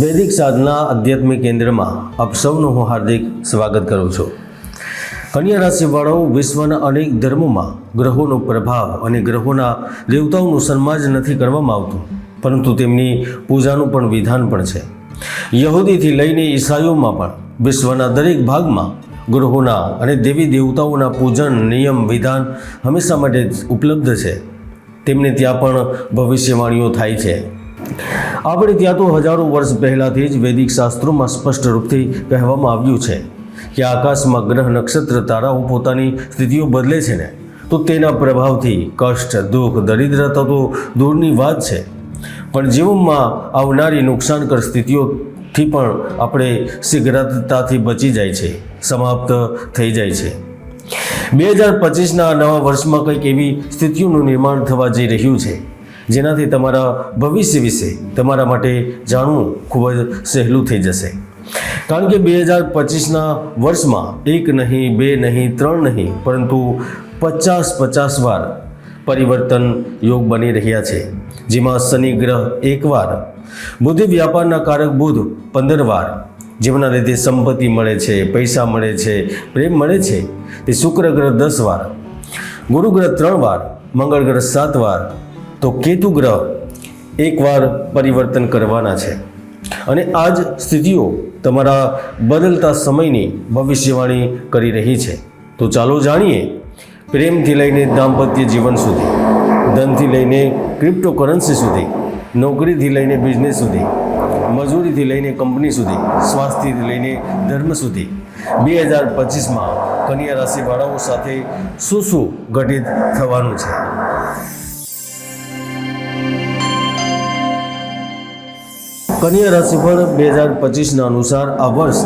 વૈદિક સાધના આધ્યાત્મિક કેન્દ્રમાં આપ સૌનું હું હાર્દિક સ્વાગત કરું છું. કન્યા રાશિવાળાઓ વિશ્વના અનેક ધર્મોમાં ગ્રહોનો પ્રભાવ અને ગ્રહોના દેવતાઓનું સન્માન નથી કરવામાં આવતું, પરંતુ તેમની પૂજાનું પણ વિધાન પણ છે. યહૂદીથી લઈને ઈસાઈઓમાં પણ વિશ્વના દરેક ભાગમાં ગ્રહોના અને દેવી દેવતાઓના પૂજન નિયમ વિધાન હંમેશા માટે ઉપલબ્ધ છે. તેમને ત્યાં પણ ભવિષ્યવાણીઓ થાય છે. આપણે ત્યાં તો હજારો વર્ષ પહેલાંથી જ વૈદિક શાસ્ત્રોમાં સ્પષ્ટ રૂપથી કહેવામાં આવ્યું છે કે આકાશમાં ગ્રહ નક્ષત્ર તારાઓ પોતાની સ્થિતિઓ બદલે છે ને, તો તેના પ્રભાવથી કષ્ટ, દુઃખ, દરિદ્રતા તો દૂરની વાત છે. પણ જીવનમાં આવનારી નુકસાનકર સ્થિતિઓથી પણ આપણે શીઘ્રતાથી બચી જાય છે, સમાપ્ત થઈ જાય છે. બે હજાર પચીસના નવા વર્ષમાં કંઈક એવી સ્થિતિઓનું નિર્માણ થવા જઈ રહ્યું છે. જેનાથી તમારા ભવિષ્ય વિશે તમારા માટે જાણવું ખૂબ જ સહેલું થઈ જશે. કારણ કે બે હજાર પચીસના વર્ષમાં એક નહીં, બે નહીં, ત્રણ નહીં, પરંતુ પચાસ પચાસ વાર પરિવર્તન યોગ બની રહ્યા છે. જેમાં શનિ ગ્રહ એક વાર બુદ્ધિ વ્યાપારના કારક બુધ પંદર વાર, જેમના લીધે સંપત્તિ મળે છે, પૈસા મળે છે, પ્રેમ મળે છે, તે શુક્ર ગ્રહ દસ વાર, ગુરુ ગ્રહ ત્રણ વાર, મંગળ ગ્રહ સાત વાર તો કેતુ ગ્રહ એકવાર પરિવર્તન કરવાના છે. અને આ જ સ્થિતિઓ તમારા બદલતા સમયની ભવિષ્યવાણી કરી રહી છે. તો ચાલો જાણીએ પ્રેમથી લઈને દાંપત્ય જીવન સુધી, ધનથી લઈને ક્રિપ્ટોકરન્સી સુધી, નોકરીથી લઈને બિઝનેસ સુધી, મજૂરીથી લઈને કંપની સુધી, સ્વાસ્થ્યથી લઈને ધર્મ સુધી, બે હજાર પચીસમાં કન્યા રાશિવાળાઓ સાથે શું શું ઘટિત થવાનું છે? કન્યા રાશિફળ બે હજાર પચીસના અનુસાર આ વર્ષ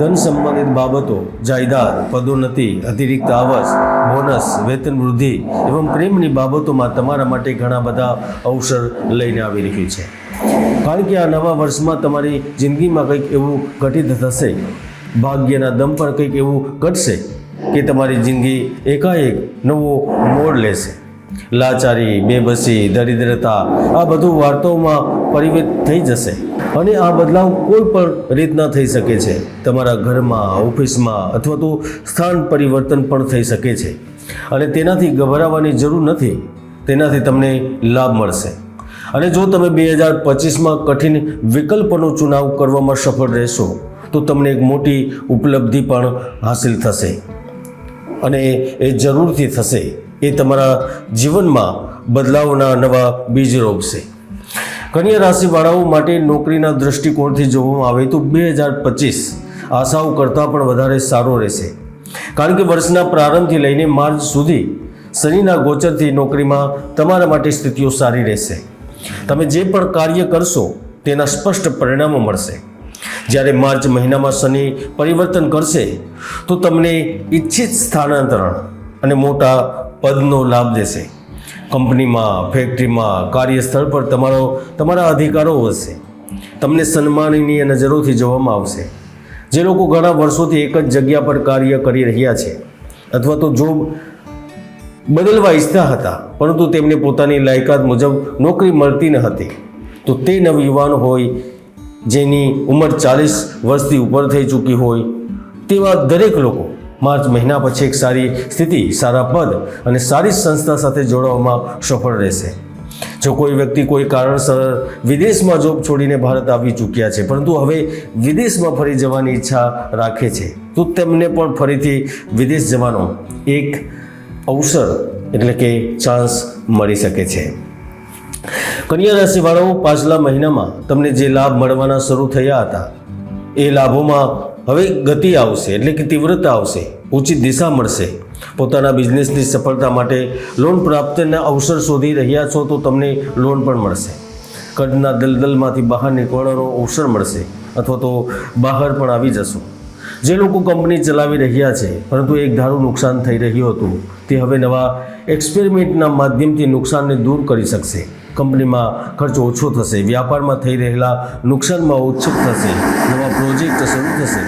ધન સંબંધિત બાબતો, જાયદાદ, પદોન્નતિ, અતિરિક્ત આવક બોનસ, વેતન વૃદ્ધિ એવં પ્રેમની બાબતોમાં તમારા માટે ઘણા બધા અવસર લઈને આવી રહ્યું છે. કારણ કે આ નવા વર્ષમાં તમારી જિંદગીમાં કંઈક એવું ઘટિત થશે, ભાગ્યના દમ પર કંઈક એવું ઘટશે કે તમારી જિંદગી એકાએક નવો મોડ લેશે. લાચારી, બેબસી, દરિદ્રતા, આ બધું વાર્તાઓમાં પરિવર્ત થઈ જશે. અને આ બદલાવ કોઈ પણ રીતના થઈ શકે છે. તમારા ઘરમાં, ઓફિસમાં અથવા તો સ્થાન પરિવર્તન પણ થઈ શકે છે. અને તેનાથી ગભરાવાની જરૂર નથી. તેનાથી તમને લાભ મળશે. અને જો તમે બે હજાર પચીસમાં કઠિન વિકલ્પનો ચુનાવ કરવામાં સફળ રહેશો, તો તમને એક મોટી ઉપલબ્ધિ પણ હાંસિલ થશે. અને એ જરૂરથી થશે. એ તમારા જીવનમાં બદલાવના નવા બીજ રોપશે કન્યા રાશિવાળાઓ માટે નોકરીના દૃષ્ટિકોણથી જોવામાં આવે તો બે હજાર પચીસ આશાઓ કરતાં પણ વધારે સારો રહેશે. કારણ કે વર્ષના પ્રારંભથી લઈને માર્ચ સુધી શનિના ગોચરથી નોકરીમાં તમારા માટે સ્થિતિઓ સારી રહેશે. તમે જે પણ કાર્ય કરશો તેના સ્પષ્ટ પરિણામો મળશે. જ્યારે માર્ચ મહિનામાં શનિ પરિવર્તન કરશે તો તમને ઈચ્છિત સ્થાનાંતરણ અને મોટા પદનો લાભ દેશે કંપનીમાં, ફેક્ટરીમાં, કાર્યસ્થળ પર તમારો, તમારા અધિકારો વધશે. તમને સન્માનનીય નજરોથી જોવામાં આવશે. જે લોકો ઘણા વર્ષોથી એક જ જગ્યા પર કાર્ય કરી રહ્યા છે, અથવા તો જોબ બદલવા ઈચ્છતા હતા, પરંતુ તેમને પોતાની લાયકાત મુજબ નોકરી મળતી ન હતી. તો તે નવયુવાન હોય, જેની ઉંમર ચાલીસ વર્ષથી ઉપર થઈ ચૂકી હોય, તેવા દરેક લોકો માર્ચ મહિના પછી એક સારી સ્થિતિ, સારા પદ અને સારી સંસ્થા સાથે જોડાવામાં સફળ રહેશે. જો કોઈ વ્યક્તિ કોઈ કારણસર વિદેશમાં જોબ છોડીને ભારત આવી ચૂક્યા છે, પરંતુ હવે વિદેશમાં ફરી જવાની ઈચ્છા રાખે છે, તો તેમને પણ ફરીથી વિદેશ જવાનો એક અવસર એટલે કે ચાન્સ મળી શકે છે. કન્યા રાશિવાળાઓ, પાછલા મહિનામાં તમને જે લાભ મળવાના શરૂ થયા હતા, એ લાભોમાં હવે ગતિ આવશે, એટલે કે તીવ્રતા આવશે ઉચિત દિશા મળશે. પોતાના બિઝનેસની સફળતા માટે લોન પ્રાપ્તિના અવસર શોધી રહ્યા છો તો તમને લોન પણ મળશે. કદના દલદલમાંથી બહાર નીકળવાનો અવસર મળશે, અથવા તો બહાર પણ આવી જશો. જે લોકો કંપની ચલાવી રહ્યા છે, પરંતુ એક ધારું નુકસાન થઈ રહ્યું હતું, તે હવે નવા એક્સપેરિમેન્ટના માધ્યમથી નુકસાનને દૂર કરી શકશે. કંપનીમાં ખર્ચ ઓછો થશે, વ્યાપારમાં થઈ રહેલા નુકસાનમાં ઓછું થશે, નવા પ્રોજેક્ટ શરૂ થશે,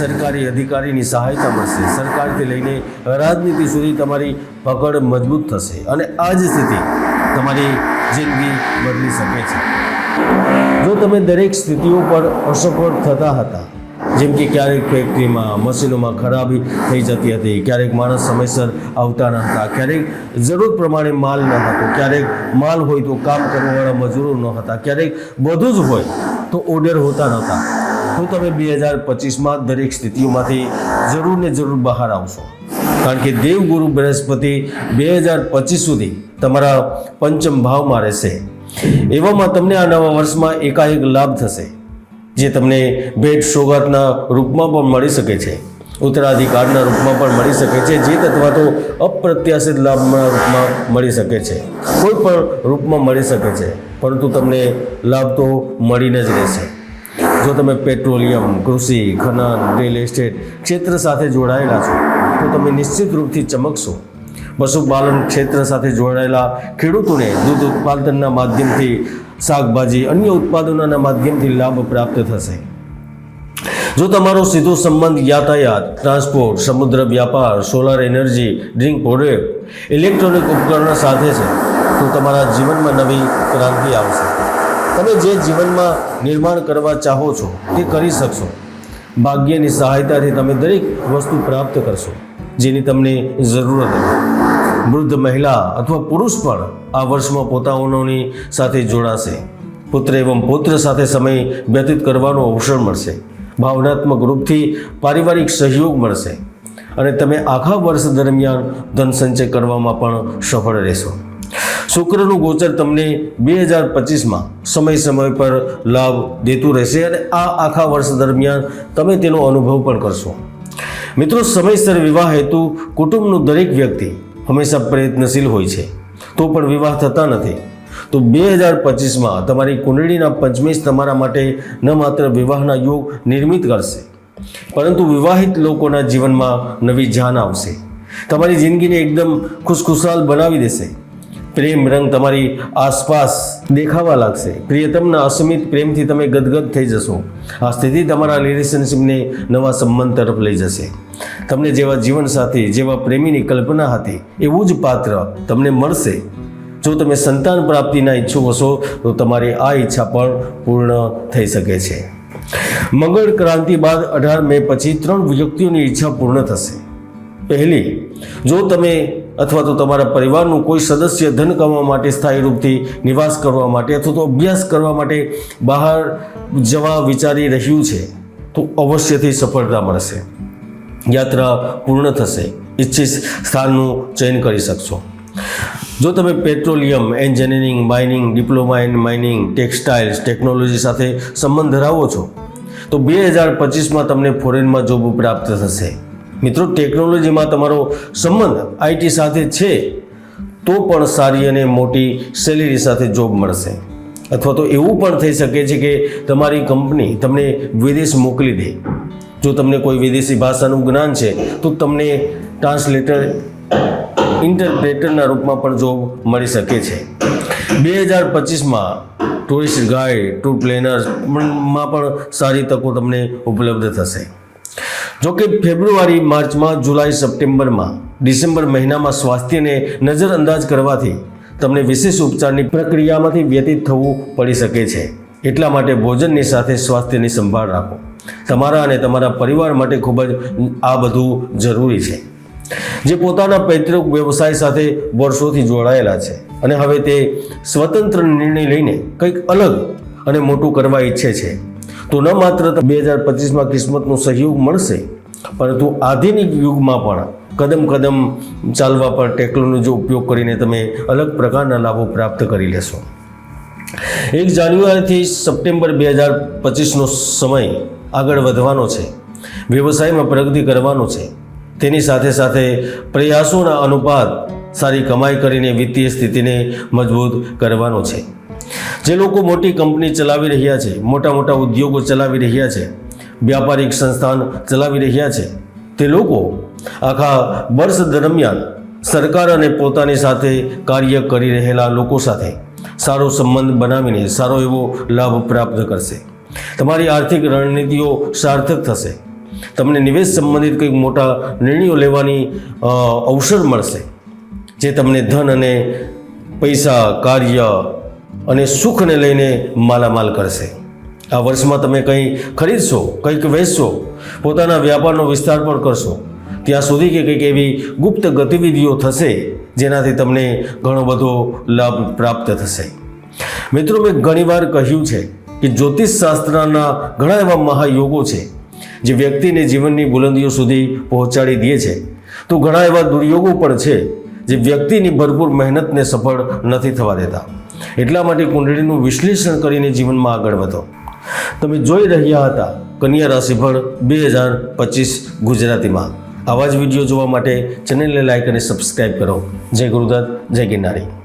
સરકારી અધિકારીની સહાયતા મળશે, સરકારથી લઈને રાજનીતિ સુધી તમારી પકડ મજબૂત થશે અને આ જ સ્થિતિ તમારી જિંદગી બદલી શકે છે. જો તમે દરેક સ્થિતિઓ પર અસફળ થતા હતા જેમ કે ક્યારેક ફેક્ટરીમાં, મશીનોમાં ખરાબી થઈ જતી હતી, ક્યારેક માણસ સમયસર આવતા ન હતા ક્યારેક જરૂર પ્રમાણે માલ ન હતો, ક્યારેક માલ હોય તો કામ કરવાવાળા મજૂરો ન હતા, ક્યારેક બધું જ હોય તો ઓર્ડર હોતા નહોતા. તો તમે બે હજાર પચીસમાં દરેક સ્થિતિઓમાંથી જરૂર ને જરૂર બહાર આવશો. કારણ કે દેવગુરુ બૃહસ્પતિ બે હજાર પચીસ સુધી તમારા પંચમ ભાવમાં રહેશે. એવામાં તમને આ નવા વર્ષમાં એકાએક લાભ થશે. જે તમને ભેટ સોગાતના રૂપમાં પણ મળી શકે છે. ઉત્તરાધિકારના રૂપમાં પણ મળી શકે છે. જે અથવા તો અપ્રત્યાશિત લાભના રૂપમાં મળી શકે છે. કોઈ પણ રૂપમાં મળી શકે છે. પરંતુ તમને લાભ તો મળીને જ રહેશે. જો તમે પેટ્રોલિયમ, કૃષિ, ખનન, રિયલ એસ્ટેટ ક્ષેત્ર સાથે જોડાયેલા છો, તો તમે નિશ્ચિત રૂપથી ચમકશો. પશુપાલન ક્ષેત્ર સાથે જોડાયેલા ખેડૂતોને દૂધ ઉત્પાદનના માધ્યમથી શાકભાજી, અન્ય ઉત્પાદનોના માધ્યમથી લાભ પ્રાપ્ત થશે. જો તમારો સીધો સંબંધ યાતાયાત, ટ્રાન્સપોર્ટ, સમુદ્ર વ્યાપાર, solar energy, drink product, electronic ઉપકરણ સાથે છે, તો તમારા જીવનમાં નવી ક્રાંતિ આવશે. તમે જે જીવનમાં નિર્માણ કરવા ચાહો છો, તે કરી શકશો. ભાગ્યની સહાયતાથી તમે દરેક વસ્તુ પ્રાપ્ત કરશો, જેની તમને જરૂરત હતી વૃદ્ધ મહિલા અથવા પુરુષ પણ આ વર્ષમાં પોતાઓની સાથે જોડાશે. પુત્ર એવં પુત્ર સાથે સમય વ્યતીત કરવાનો અવસર મળશે. ભાવનાત્મક રૂપથી પારિવારિક સહયોગ મળશે અને તમે આખા વર્ષ દરમિયાન ધન સંચય કરવામાં પણ સફળ રહેશો. શુક્રનું ગોચર તમને બે હજાર પચીસમાં સમય સમય પર લાભ દેતું રહેશે અને આ આખા વર્ષ દરમિયાન તમે તેનો અનુભવ પણ કરશો. મિત્રો, સમયસર વિવાહ હેતુ કુટુંબનું દરેક વ્યક્તિ હંમેશા પ્રયત્નશીલ હોય છે. તો પણ વિવાહ થતા નથી. તો બે હજાર પચીસમાં તમારી કુંડળીના પંચમેશ તમારા માટે ન માત્ર વિવાહના યોગ નિર્મિત કરશે, પરંતુ વિવાહિત લોકોના જીવનમાં નવી જાન આવશે. તમારી જિંદગીને એકદમ ખુશખુશાલ બનાવી દેશે. પ્રેમ રંગ તમારી આસપાસ દેખાવા લાગશે. પ્રિયતમના અસમિત પ્રેમથી તમે ગદગદ થઈ જશો. આ સ્થિતિ તમારા રિલેશનશિપને નવા સંબંધ તરફ લઈ જશે. તમને જેવા જીવનસાથી જેવા પ્રેમીની કલ્પના હતી, એવું જ પાત્ર તમને મળશે. જો તમે સંતાન પ્રાપ્તિના ઈચ્છુક હશો તો તમારી આ ઈચ્છા પણ પૂર્ણ થઈ શકે છે. મંગળ ક્રાંતિ બાદ અઢાર મે પછી ત્રણ વ્યક્તિઓની ઈચ્છા પૂર્ણ થશે. પહેલી, જો તમે અથવા તો તમારા પરિવારનું કોઈ સદસ્ય ધન કમાવા માટે સ્થાયી રૂપથી નિવાસ કરવા માટે અથવા તો અભ્યાસ કરવા માટે બહાર જવા વિચારી રહ્યું છે, તો અવશ્યથી સફળતા મળશે યાત્રા પૂર્ણ થશે. ઈચ્છિત સ્થાનનું ચયન કરી શકશો. જો તમે petroleum, engineering, mining, diploma in mining, textiles, technology સાથે સંબંધ ધરાવો છો, તો બે હજાર પચીસમાં તમને ફોરેનમાં જોબ પ્રાપ્ત થશે. મિત્રો, ટેકનોલોજીમાં તમારો સંબંધ આઈટી સાથે છે, તો પણ સારી અને મોટી સેલેરી સાથે જોબ મળશે. અથવા તો એવું પણ થઈ શકે છે કે તમારી કંપની તમને વિદેશ મોકલી દે. જો તમને કોઈ વિદેશી ભાષાનું જ્ઞાન છે, તો તમને ટ્રાન્સલેટર ઇન્ટરપ્રેટરના રૂપમાં પણ જોબ મળી શકે છે. બે હજાર પચીસમાં ટુરિસ્ટ ગાઈડ ટૂર પ્લેનર્સમાં પણ સારી તકો તમને ઉપલબ્ધ થશે. જો કે ફેબ્રુઆરી, માર્ચમાં, જુલાઈ, સપ્ટેમ્બરમાં, ડિસેમ્બર મહિનામાં સ્વાસ્થ્યને નજરઅંદાજ કરવાથી તમને વિશેષ ઉપચારની પ્રક્રિયામાંથી વ્યતીત થવું પડી શકે છે. એટલા માટે ભોજનની સાથે સ્વાસ્થ્યની સંભાળ રાખો. તમારા અને તમારા પરિવાર માટે ખૂબ જ આ બધું જરૂરી છે. જે પોતાના પૈતૃક વ્યવસાય સાથે વર્ષોથી જોડાયેલા છે અને હવે તે સ્વતંત્ર નિર્ણય લઈને કંઈક અલગ અને મોટું કરવા ઈચ્છે છે. તો ન માત્ર બે હજાર પચીસમાં કિસ્મતનો સહયોગ મળશે, પરંતુ આધુનિક યુગમાં પણ કદમ કદમ ચાલવા પર ટેકનોલોજીનો ઉપયોગ કરીને તમે અલગ પ્રકારના લાભો પ્રાપ્ત કરી લેશો. એક જાન્યુઆરીથી સપ્ટેમ્બર બે હજાર પચીસનો સમય આગળ વધવાનો છે, વ્યવસાયમાં પ્રગતિ કરવાનો છે. તેની સાથે સાથે પ્રયાસોના અનુપાત સારી કમાઈ કરીને વિત્તીય સ્થિતિને મજબૂત કરવાનો છે. જે લોકો મોટી કંપની ચલાવી રહ્યા છે, મોટા મોટા ઉદ્યોગો ચલાવી રહ્યા છે, વ્યાપારિક સંસ્થાન ચલાવી રહ્યા છે, તે લોકો આખા વર્ષ દરમિયાન સરકાર અને પોતાની સાથે કાર્ય કરી રહેલા લોકો સાથે સારો સંબંધ બનાવીને સારો એવો લાભ પ્રાપ્ત કરશે. તમારી આર્થિક રણનીતિઓ સાર્થક થશે. તમને નિવેશ સંબંધિત કંઈક મોટા નિર્ણયો લેવાની અવસર મળશે, જે તમને ધન અને પૈસા, કાર્ય અને સુખને લઈને માલામાલ કરશે. આ વર્ષમાં તમે કંઈ ખરીદશો, કંઈક વેચશો, પોતાના વ્યાપારનો વિસ્તાર પણ કરશો. ત્યાં સુધી કે કંઈક એવી ગુપ્ત ગતિવિધિઓ થશે, જેનાથી તમને ઘણો બધો લાભ પ્રાપ્ત થશે. મિત્રો, મેં ઘણીવાર કહ્યું છે કે જ્યોતિષ શાસ્ત્રના ઘણા એવા મહાયોગો છે, જે વ્યક્તિને જીવનની બુલંદીઓ સુધી પહોંચાડી દે છે. તો ઘણા એવા દુર્યોગો પણ છે, જે વ્યક્તિની ભરપૂર મહેનતને સફળ નથી થવા દેતા. એટલા માટે કુંડળીનું વિશ્લેષણ કરીને જીવનમાં આગળ વધો. તમે જોઈ રહ્યા હતા કન્યા રાશિફળ બે હજાર પચીસ ગુજરાતીમાં. આવા જ વીડિયો જોવા માટે ચેનલને લાઇક અને સબસ્ક્રાઈબ કરો. જય ગુરુદત્ત, જય ગિરનારી.